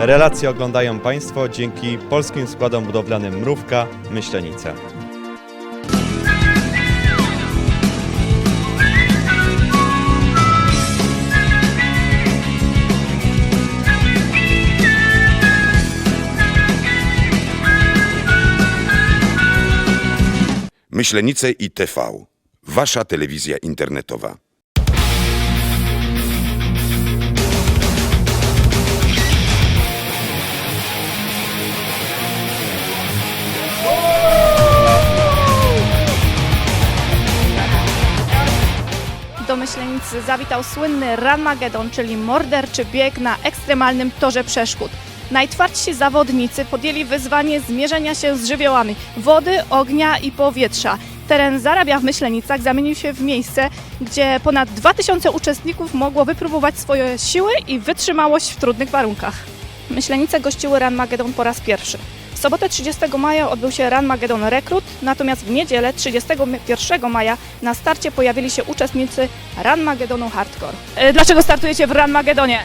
Relacje oglądają Państwo dzięki polskim składom budowlanym Mrówka, Myślenice. Myślenice i TV. Wasza telewizja internetowa. Zawitał słynny Ranmagedon, czyli morderczy bieg na ekstremalnym torze przeszkód. Najtwardsi zawodnicy podjęli wyzwanie zmierzenia się z żywiołami wody, ognia i powietrza. Teren Zarabia w Myślenicach zamienił się w miejsce, gdzie ponad 2000 uczestników mogło wypróbować swoje siły i wytrzymałość w trudnych warunkach. Myślenice gościły Ranmagedon po raz pierwszy. W sobotę 30 maja odbył się Ranmagedon Rekrut, natomiast w niedzielę 31 maja na starcie pojawili się uczestnicy Ranmagedonu Hardcore. E, Dlaczego startujecie w Ranmagedonie?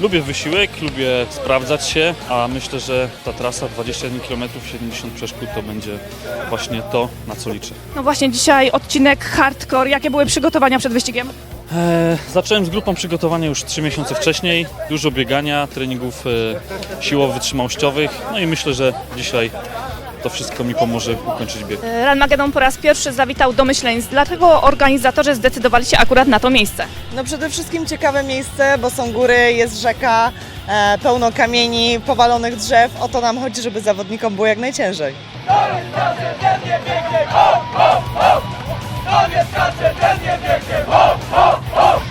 Lubię wysiłek, lubię sprawdzać się, a myślę, że ta trasa 21 km 70 przeszkód to będzie właśnie to, na co liczę. No właśnie dzisiaj odcinek Hardcore. Jakie były przygotowania przed wyścigiem? Eee, zacząłem z grupą przygotowania już 3 miesiące wcześniej, dużo biegania, treningów e, siłowo-wytrzymałościowych, no i myślę, że dzisiaj to wszystko mi pomoże ukończyć bieg. E, Ranmagedon po raz pierwszy zawitał do Myślenic. Dlaczego organizatorzy zdecydowali się akurat na to miejsce? No przede wszystkim ciekawe miejsce, bo są góry, jest rzeka, e, pełno kamieni, powalonych drzew. O to nam chodzi, żeby zawodnikom było jak najciężej koniec kacze, ten nie biegnie, ho, ho, ho!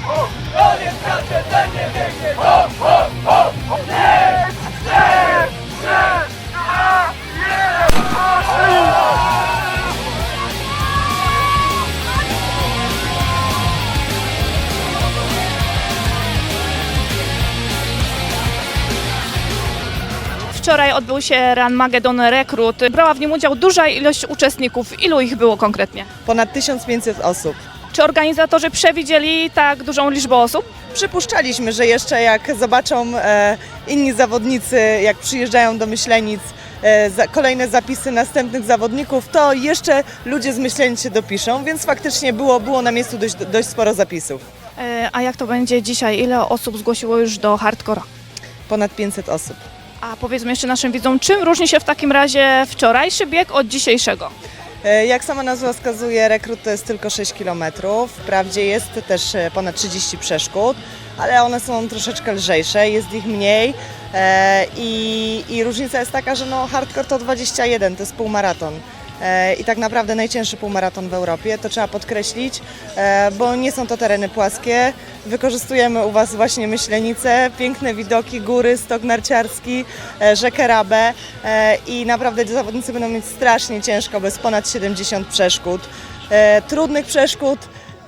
Wczoraj odbył się Ranmagedon Rekrut. Brała w nim udział duża ilość uczestników. Ilu ich było konkretnie? Ponad 1500 osób. Czy organizatorzy przewidzieli tak dużą liczbę osób? Przypuszczaliśmy, że jeszcze jak zobaczą e, inni zawodnicy, jak przyjeżdżają do Myślenic, e, za, kolejne zapisy następnych zawodników, to jeszcze ludzie z Myślenic się dopiszą, więc faktycznie było, było na miejscu dość, dość sporo zapisów. E, A jak to będzie dzisiaj? Ile osób zgłosiło już do hardcora? Ponad 500 osób. A powiedzmy jeszcze naszym widzom, czym różni się w takim razie wczorajszy bieg od dzisiejszego? E, Jak sama nazwa wskazuje, rekrut to jest tylko 6 km. Wprawdzie jest też e, ponad 30 przeszkód, ale one są troszeczkę lżejsze, jest ich mniej e, i, i różnica jest taka, że no hardcore to 21, to jest półmaraton. E, I tak naprawdę najcięższy półmaraton w Europie, to trzeba podkreślić, e, bo nie są to tereny płaskie. Wykorzystujemy u Was właśnie Myślenice, piękne widoki, góry, stok narciarski, e, rzekę Rabę i naprawdę zawodnicy będą mieć strasznie ciężko, bez ponad 70 przeszkód, trudnych przeszkód,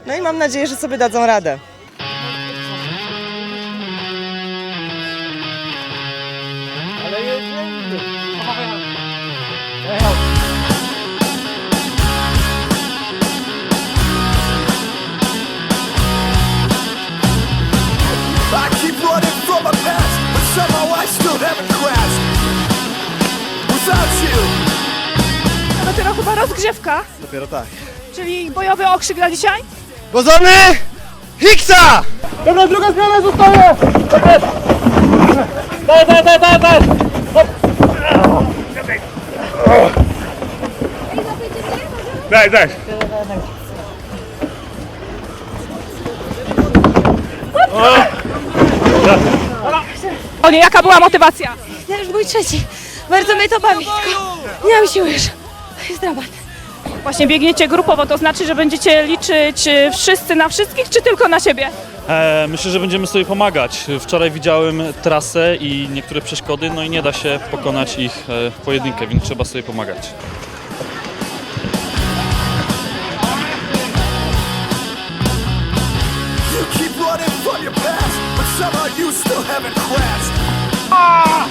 no i mam nadzieję, że sobie dadzą radę. I rozgrzewka, Dopiero tak. czyli bojowy okrzyk na dzisiaj? Bozony! Hicksa! O nie, jaka była motywacja? Ja już mój trzeci. Bardzo mnie to bawi. Tylko nie mam siły już. Jest dramat. Właśnie biegniecie grupowo, to znaczy, że będziecie liczyć y, wszyscy na wszystkich, czy tylko na siebie? E, myślę, że będziemy sobie pomagać. Wczoraj widziałem trasę i niektóre przeszkody, no i nie da się pokonać ich e, w pojedynkę, więc trzeba sobie pomagać. you keep running from your past, but somehow you still haven't crashed. Without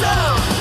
myself